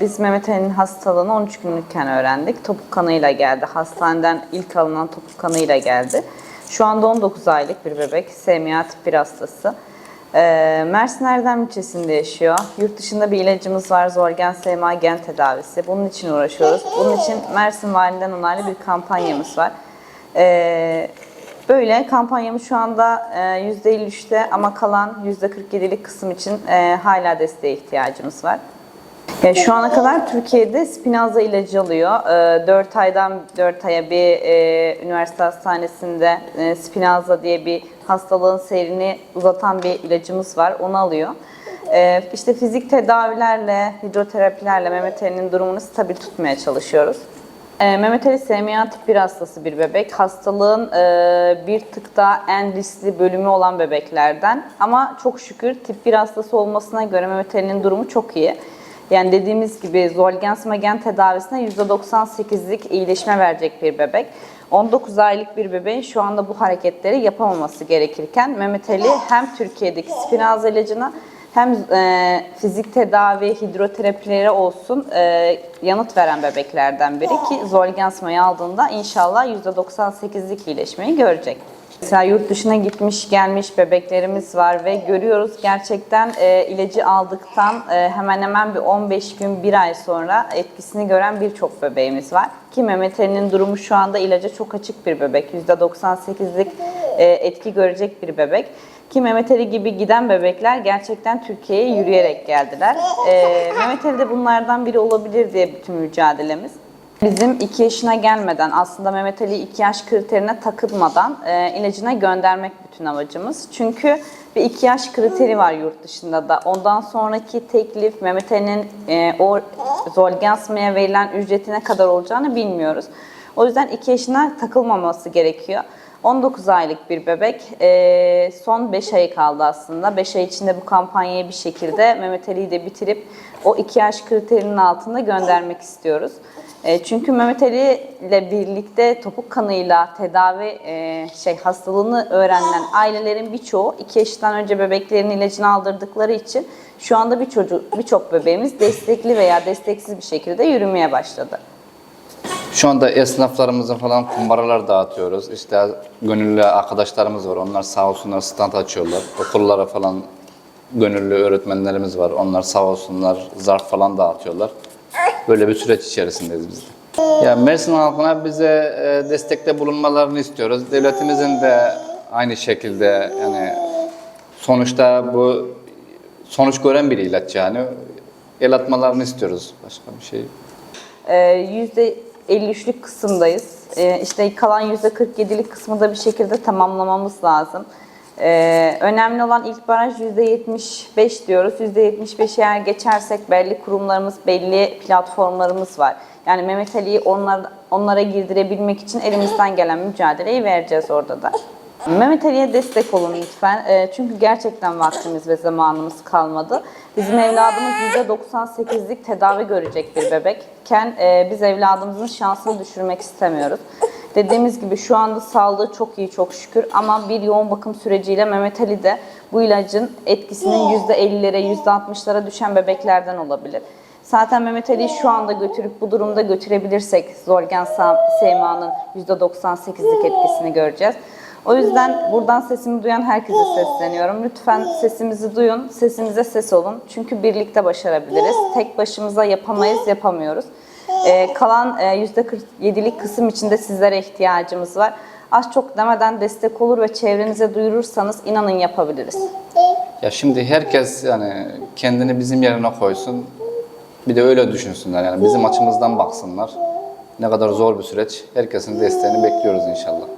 Biz Mehmet Ali'nin hastalığını 13 günlükken öğrendik. Topuk kanıyla geldi. Hastaneden ilk alınan topuk kanıyla geldi. Şu anda 19 aylık bir bebek. SMA tip 1 hastası. Ee, Mersin Erdem ilçesinde yaşıyor. Yurt dışında bir ilacımız var. Zorgen SMA gen tedavisi. Bunun için uğraşıyoruz. Bunun için Mersin Validen onaylı bir kampanyamız var. Ee, Böyle kampanyamız şu anda e, %53'te ama kalan %47'lik kısım için e, hala desteğe ihtiyacımız var. E, şu ana kadar Türkiye'de Spinraza ilacı alıyor. E, 4 aydan 4 aya bir e, üniversite hastanesinde e, Spinraza diye bir hastalığın seyrini uzatan bir ilacımız var. Onu alıyor. E, işte fizik tedavilerle, hidroterapilerle Mehmet Ali'nin durumunu stabil tutmaya çalışıyoruz. E, Mehmet Ali SMA tip 1 hastası bir bebek. Hastalığın e, bir tık daha en riskli bölümü olan bebeklerden. Ama çok şükür tip 1 hastası olmasına göre Mehmet Ali'nin durumu çok iyi. Yani dediğimiz gibi Zolgensma gen tedavisine %98'lik iyileşme verecek bir bebek. 19 aylık bir bebeğin şu anda bu hareketleri yapamaması gerekirken Mehmet Ali hem Türkiye'deki Spinraza ilacına hem e, fizik tedavi, hidroterapileri olsun e, yanıt veren bebeklerden biri ki Zolgensma'yı aldığında inşallah %98'lik iyileşmeyi görecek. Mesela yurt dışına gitmiş gelmiş bebeklerimiz var ve görüyoruz gerçekten e, ilacı aldıktan e, hemen hemen bir 15 gün, bir ay sonra etkisini gören birçok bebeğimiz var. Ki Mehmet Ali'nin durumu şu anda ilaca çok açık bir bebek. %98'lik e, etki görecek bir bebek. Ki Mehmet Ali gibi giden bebekler gerçekten Türkiye'ye yürüyerek geldiler. E, Mehmet Ali de bunlardan biri olabilir diye bütün mücadelemiz. Bizim 2 yaşına gelmeden aslında Mehmet Ali 2 yaş kriterine takılmadan e, ilacına göndermek bütün amacımız. Çünkü bir 2 yaş kriteri var yurt dışında da. Ondan sonraki teklif Mehmet Ali'nin e, o Zolgensma'ya verilen ücretine kadar olacağını bilmiyoruz. O yüzden 2 yaşına takılmaması gerekiyor. 19 aylık bir bebek. E, son 5 ayı kaldı aslında. 5 ay içinde bu kampanyayı bir şekilde Mehmet Ali'yi de bitirip o 2 yaş kriterinin altında göndermek istiyoruz. E, Çünkü Mehmet Ali ile birlikte topuk kanıyla tedavi e, şey hastalığını öğrenilen ailelerin birçoğu 2 yaşından önce bebeklerin ilacını aldırdıkları için şu anda bir çocuk birçok bebeğimiz destekli veya desteksiz bir şekilde yürümeye başladı. Şu anda esnaflarımıza falan kumbaralar dağıtıyoruz. İşte gönüllü arkadaşlarımız var. Onlar sağ olsunlar stand açıyorlar. Okullara falan gönüllü öğretmenlerimiz var. Onlar sağ olsunlar zarf falan dağıtıyorlar. Böyle bir süreç içerisindeyiz biz de. Ya Mersin halkına bize e, destekte bulunmalarını istiyoruz. Devletimizin de aynı şekilde yani sonuçta bu sonuç gören bir ilaç yani. El atmalarını istiyoruz. Başka bir şey. Ee, %53'lük kısımdayız. Ee, İşte kalan %47'lik kısmı da bir şekilde tamamlamamız lazım. Ee, önemli olan ilk baraj %75 diyoruz. %75'i eğer geçersek belli kurumlarımız, belli platformlarımız var. Yani Mehmet Ali'yi onlar, onlara girdirebilmek için elimizden gelen mücadeleyi vereceğiz orada da. Mehmet Ali'ye destek olun lütfen. Ee, çünkü gerçekten vaktimiz ve zamanımız kalmadı. Bizim evladımız %98'lik tedavi görecek bir bebekken e, biz evladımızın şansını düşürmek istemiyoruz. Dediğimiz gibi şu anda sağlığı çok iyi çok şükür ama bir yoğun bakım süreciyle Mehmet Ali de bu ilacın etkisinin %50'lere %60'lara düşen bebeklerden olabilir. Zaten Mehmet Ali'yi şu anda götürüp bu durumda götürebilirsek Zorgen SMA'nın %98'lik etkisini göreceğiz. O yüzden buradan sesimi duyan herkese sesleniyorum. Lütfen sesimizi duyun, sesimize ses olun. Çünkü birlikte başarabiliriz. Tek başımıza yapamayız, yapamıyoruz. Ee, kalan e, %47'lik kısım içinde sizlere ihtiyacımız var. Az çok demeden destek olur ve çevrenize duyurursanız inanın yapabiliriz. Ya şimdi herkes yani kendini bizim yerine koysun. Bir de öyle düşünsünler yani bizim açımızdan baksınlar. Ne kadar zor bir süreç. Herkesin desteğini bekliyoruz inşallah.